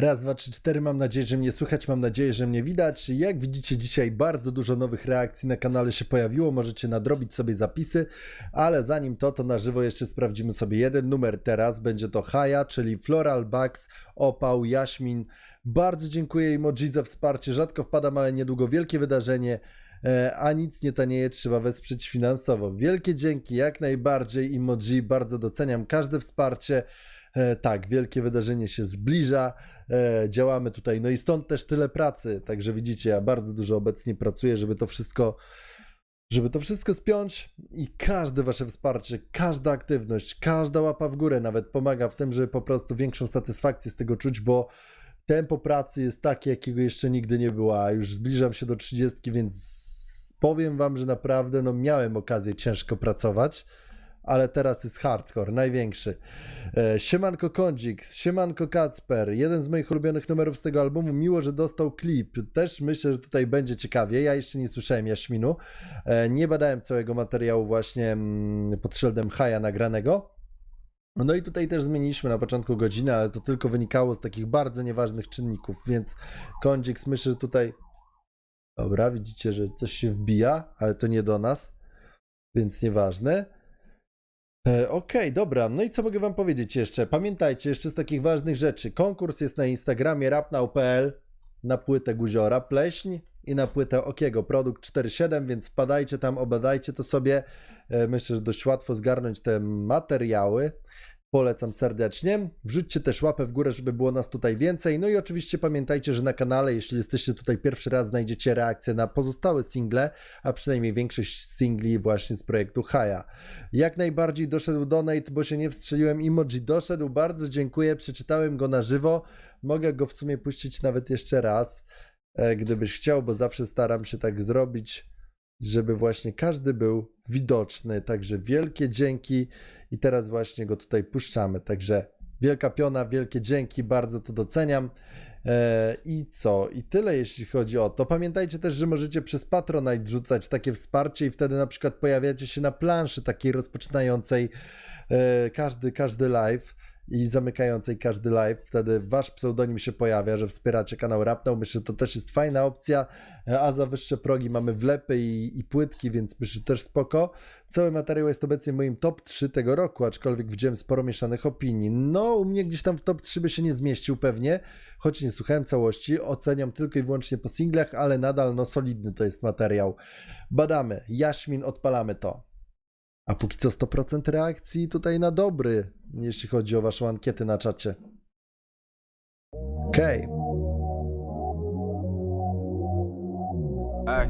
Raz, dwa, trzy, cztery. Mam nadzieję, że mnie słychać, mam nadzieję, że mnie widać. Jak widzicie, dzisiaj bardzo dużo nowych reakcji na kanale się pojawiło. Możecie nadrobić sobie zapisy, ale zanim to, to na żywo jeszcze sprawdzimy sobie jeden numer teraz. Będzie to Haja, czyli Floral Bugs, Opał, Jaśmin. Bardzo dziękuję emoji za wsparcie. Rzadko wpadam, ale niedługo wielkie wydarzenie. E, A nic nie tanieje, trzeba wesprzeć finansowo. Wielkie dzięki, jak najbardziej emoji. Bardzo doceniam każde wsparcie. E, tak, wielkie wydarzenie się zbliża, e, działamy tutaj, no i stąd też tyle pracy, także widzicie, ja bardzo dużo obecnie pracuję, żeby to wszystko, żeby to wszystko spiąć. I każde wasze wsparcie, każda aktywność, każda łapa w górę nawet pomaga w tym, żeby po prostu większą satysfakcję z tego czuć, bo tempo pracy jest takie, jakiego jeszcze nigdy nie było, a już zbliżam się do 30, więc powiem wam, że naprawdę no miałem okazję ciężko pracować, ale teraz jest hardcore, największy. E, Siemanko Kondzik, Siemanko Kacper, jeden z moich ulubionych numerów z tego albumu, miło, że dostał klip. Też myślę, że tutaj będzie ciekawie. Ja jeszcze nie słyszałem Jaśminu. E, Nie badałem całego materiału właśnie mm, pod szyldem Haja nagranego. No i tutaj też zmieniliśmy na początku godzinę, ale to tylko wynikało z takich bardzo nieważnych czynników, więc Kondzik myślę, że tutaj... Dobra, widzicie, że coś się wbija, ale to nie do nas, więc nieważne. E, Okej, dobra. No i co mogę wam powiedzieć jeszcze? Pamiętajcie jeszcze z takich ważnych rzeczy. Konkurs jest na Instagramie rapnał.pl na płytę Guziora Pleśń i na płytę Okiego Produkt 47, więc wpadajcie tam, obadajcie to sobie. E, Myślę, że dość łatwo zgarnąć te materiały. Polecam serdecznie. Wrzućcie też łapę w górę, żeby było nas tutaj więcej. No i oczywiście pamiętajcie, że na kanale, jeśli jesteście tutaj pierwszy raz, znajdziecie reakcje na pozostałe single, a przynajmniej większość singli właśnie z projektu Haja. Jak najbardziej doszedł donate, bo się nie wstrzeliłem. Emoji doszedł, bardzo dziękuję, przeczytałem go na żywo. Mogę go w sumie puścić nawet jeszcze raz, e, gdybyś chciał, bo zawsze staram się tak zrobić, żeby właśnie każdy był widoczny. Także wielkie dzięki i teraz właśnie go tutaj puszczamy. Także wielka piona, wielkie dzięki, bardzo to doceniam. E, I co? I tyle jeśli chodzi o to. Pamiętajcie też, że możecie przez Patronite rzucać takie wsparcie i wtedy na przykład pojawiacie się na planszy takiej rozpoczynającej e, każdy, każdy live i zamykającej każdy live. Wtedy wasz pseudonim się pojawia, że wspieracie kanał Rapnał. Myślę, że to też jest fajna opcja, a za wyższe progi mamy wlepy i, i płytki, więc myślę, że też spoko. Cały materiał jest obecnie moim top 3 tego roku, aczkolwiek widziałem sporo mieszanych opinii. No, u mnie gdzieś tam w top 3 by się nie zmieścił pewnie, choć nie słuchałem całości. Oceniam tylko i wyłącznie po singlach, ale nadal no solidny to jest materiał. Badamy, Jaśmin, odpalamy to. A póki co 100% reakcji tutaj na dobry, jeśli chodzi o waszą ankietę na czacie. Okej. Ej.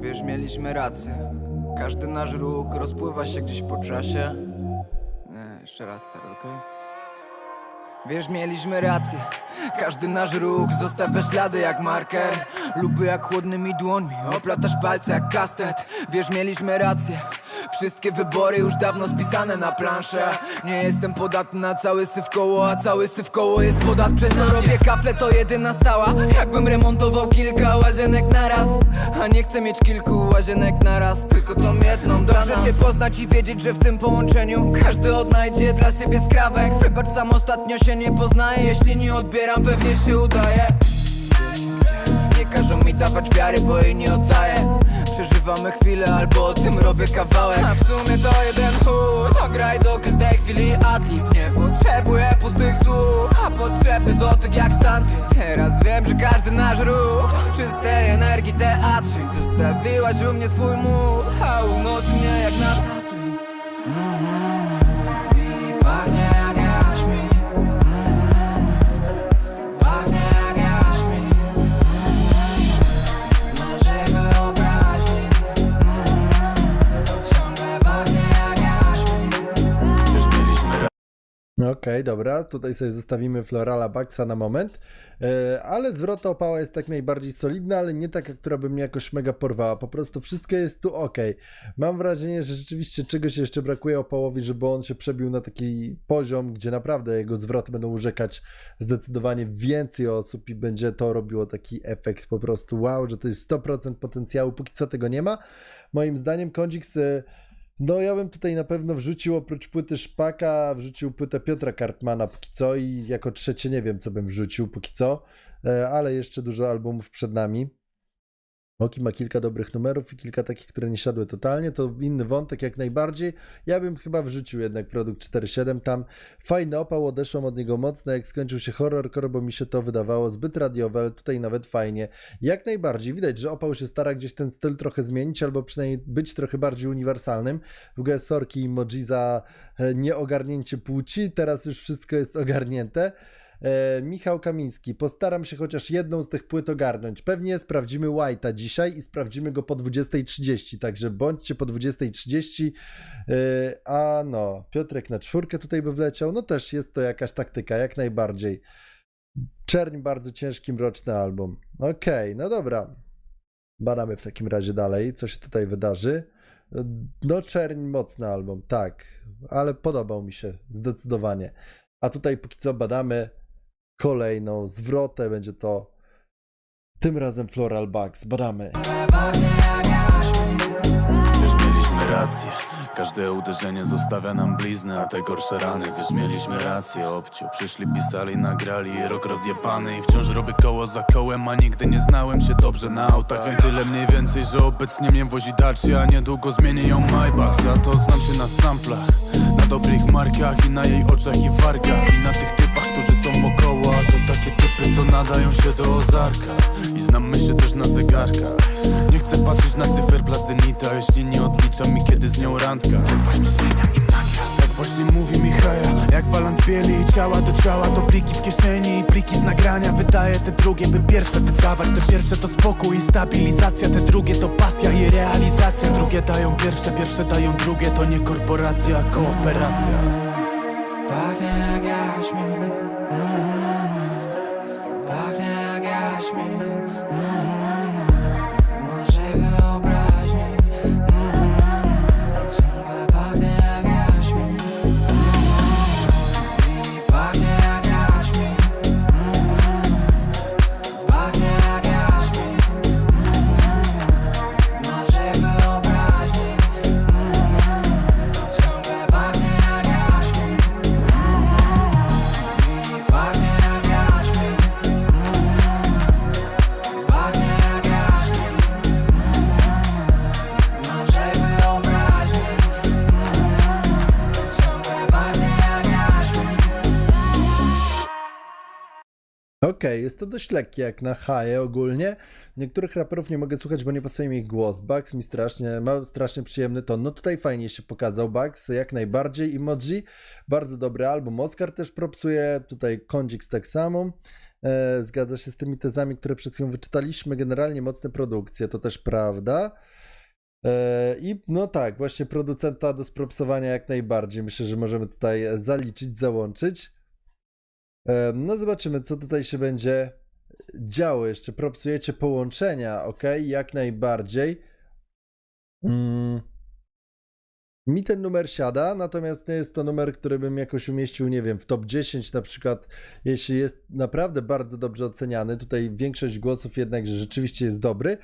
Wiesz, mieliśmy rację. Każdy nasz ruch rozpływa się gdzieś po czasie. Nie, jeszcze raz stary, okej? Wiesz, mieliśmy rację. Każdy nasz ruch zostawia ślady jak marker. Luby jak chłodnymi dłońmi, oplatasz palce jak kastet. Wiesz, mieliśmy rację. Wszystkie wybory już dawno spisane na planszę. Nie jestem podatny na cały syf koło, a cały syf koło jest podat przez to robię kafle, to jedyna stała. Jakbym remontował kilka łazienek naraz. A nie chcę mieć kilku łazienek naraz, tylko tą jedną dla Dobrze cię poznać i wiedzieć, że w tym połączeniu każdy odnajdzie dla siebie skrawek. Wybacz, sam ostatnio się nie poznaję, jeśli nie odbieram, pewnie się udaje. Nie każą mi dawać wiary, bo jej nie oddaję Przeżywamy chwilę, albo o tym robię kawałek. A w sumie to jeden chód Ograj do każdej chwili. Adlib Nie potrzebuję pustych słów A potrzebny dotyk jak Stanley Teraz wiem, że każdy nasz ruch Czystej energii teatrzyk Zostawiłaś u mnie swój mód A unosi mnie jak na tafli Okej, dobra, tutaj sobie zostawimy Florala Baxa na moment, e, ale zwrota opała jest tak najbardziej solidna, ale nie taka, która by mnie jakoś mega porwała, po prostu wszystko jest tu ok. Mam wrażenie, że rzeczywiście czegoś jeszcze brakuje opałowi, żeby on się przebił na taki poziom, gdzie naprawdę jego zwroty będą urzekać zdecydowanie więcej osób i będzie to robiło taki efekt po prostu wow, że to jest 100% potencjału, póki co tego nie ma. Moim zdaniem Kondzik No ja bym tutaj na pewno wrzucił oprócz płyty Szpaka, wrzucił płytę Piotra Kartmana póki co i jako trzecie nie wiem co bym wrzucił póki co, e, ale jeszcze dużo albumów przed nami. Moki ma kilka dobrych numerów i kilka takich, które nie siadły totalnie, to inny wątek jak najbardziej. Ja bym chyba wrzucił jednak produkt 4.7 tam. Fajny opał, odeszłam od niego mocno, jak skończył się horrorcore, bo mi się to wydawało zbyt radiowe, ale tutaj nawet fajnie. Jak najbardziej, widać, że opał się stara gdzieś ten styl trochę zmienić, albo przynajmniej być trochę bardziej uniwersalnym. W ogóle sorki emoji za e, nieogarnięcie płci, teraz już wszystko jest ogarnięte. E, Michał Kamiński, postaram się chociaż jedną z tych płyt ogarnąć. Pewnie sprawdzimy White'a dzisiaj i sprawdzimy go po 20.30, także bądźcie po 20.30. E, a no, Piotrek na czwórkę tutaj by wleciał, no też jest to jakaś taktyka, jak najbardziej. Czerń bardzo ciężki, mroczny album. Okej, no dobra. Badamy w takim razie dalej, co się tutaj wydarzy. No, Czerń mocny album, tak, ale podobał mi się zdecydowanie. A tutaj póki co badamy kolejną zwrotę, będzie to tym razem Floral Bugs. Badamy. Wiesz, mieliśmy rację. Każde uderzenie zostawia nam blizny A te gorsze rany, wiesz, mieliśmy rację. Obcio, przyszli, pisali, nagrali Rok rozjebany i wciąż robię koło za kołem A nigdy nie znałem się dobrze na autach. Wiem tyle mniej więcej, że obecnie mnie wozi Dacia A niedługo zmienię ją Maybach. Za to znam się na samplach dobrych markach i na jej oczach i wargach. I na tych typach, którzy są wokoło A to takie typy, co nadają się do ozarka. I znamy się też na zegarkach. Nie chcę patrzeć na cyferblat zenita Jeśli nie odlicza mi kiedy z nią randka. Tak właśnie zmieniam nagia Tak właśnie mówi mi Haja Jak balans bieli ciała do ciała To pliki w kieszeni i pliki z nagrania. Wydaje te drugie, by pierwsze wydawać. Te pierwsze to spokój i stabilizacja. Te drugie to pasja i realizacja. Drugie dają pierwsze, pierwsze dają drugie. To nie korporacja, kooperacja. Pachnie jak jaśmin Okej, jest to dość lekkie jak na haje ogólnie. Niektórych raperów nie mogę słuchać, bo nie pasuje mi ich głos. Bugs mi strasznie, ma strasznie przyjemny ton. No tutaj fajnie się pokazał Bugs, jak najbardziej. Emoji, bardzo dobry album. Oscar też propsuje, tutaj Kondzik tak samo. E, zgadza się z tymi tezami, które przed chwilą wyczytaliśmy. Generalnie mocne produkcje, to też prawda. E, I no tak, właśnie producenta do spropsowania jak najbardziej. Myślę, że możemy tutaj zaliczyć, załączyć. No zobaczymy, co tutaj się będzie działo. Jeszcze propsujecie połączenia, ok? Jak najbardziej. Mm. Mi ten numer siada, natomiast nie jest to numer, który bym jakoś umieścił, nie wiem, w top 10 na przykład, jeśli jest naprawdę bardzo dobrze oceniany. Tutaj większość głosów jednak, że rzeczywiście jest dobry,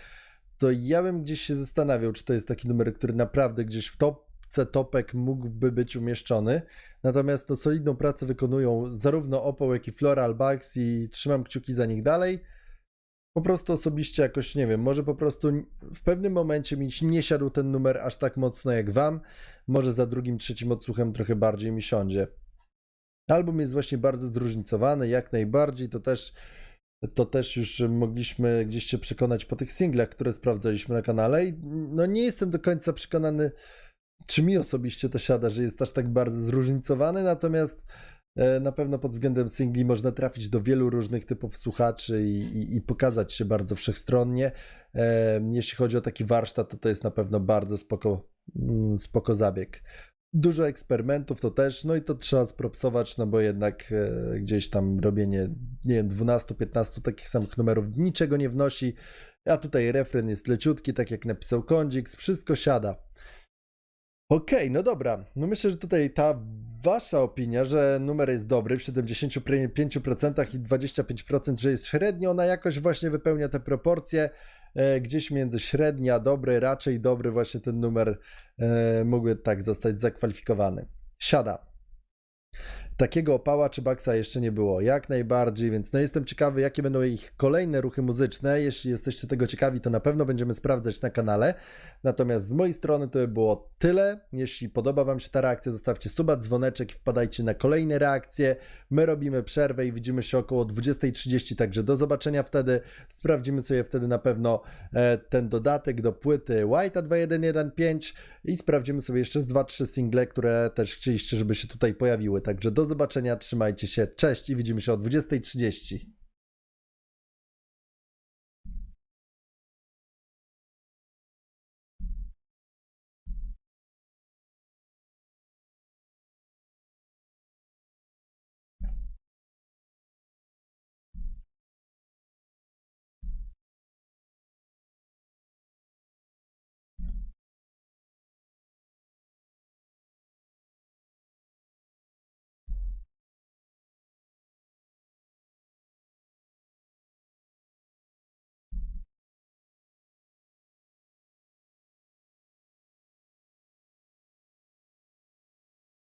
to ja bym gdzieś się zastanawiał, czy to jest taki numer, który naprawdę gdzieś w topce topek mógłby być umieszczony. Natomiast no, solidną pracę wykonują zarówno Opał, jak i Floral Bugs i trzymam kciuki za nich dalej. Po prostu osobiście jakoś, nie wiem, może po prostu w pewnym momencie mi nie siadł ten numer aż tak mocno jak wam. Może za drugim, trzecim odsłuchem trochę bardziej mi siądzie. Album jest właśnie bardzo zróżnicowany, jak najbardziej. To też, to też już mogliśmy gdzieś się przekonać po tych singlach, które sprawdzaliśmy na kanale. I no nie jestem do końca przekonany, czy mi osobiście to siada, że jest aż tak bardzo zróżnicowany, natomiast e, na pewno pod względem singli można trafić do wielu różnych typów słuchaczy i, i, i pokazać się bardzo wszechstronnie. E, Jeśli chodzi o taki warsztat, to to jest na pewno bardzo spoko, mm, spoko zabieg. Dużo eksperymentów to też, no i to trzeba spropsować, no bo jednak e, gdzieś tam robienie, nie wiem, 12-15 takich samych numerów niczego nie wnosi, a tutaj refren jest leciutki, tak jak napisał Kondzik, wszystko siada. Okej, no dobra. No myślę, że tutaj ta wasza opinia, że numer jest dobry w 75% i 25%, że jest średnio, ona jakoś właśnie wypełnia te proporcje. e, gdzieś między średnia, dobry, raczej dobry właśnie ten numer e, mógłby tak zostać zakwalifikowany. Siada. Takiego opała czy baksa jeszcze nie było, jak najbardziej, więc no jestem ciekawy, jakie będą ich kolejne ruchy muzyczne. Jeśli jesteście tego ciekawi, to na pewno będziemy sprawdzać na kanale. Natomiast z mojej strony to by było tyle. Jeśli podoba Wam się ta reakcja, zostawcie suba, dzwoneczek i wpadajcie na kolejne reakcje. My robimy przerwę i widzimy się około 20.30, także do zobaczenia wtedy. Sprawdzimy sobie wtedy na pewno e, ten dodatek do płyty White'a 2115 i sprawdzimy sobie jeszcze z 2-3 single, które też chcieliście, żeby się tutaj pojawiły. Także do zobaczenia, trzymajcie się, cześć i widzimy się o 20.30.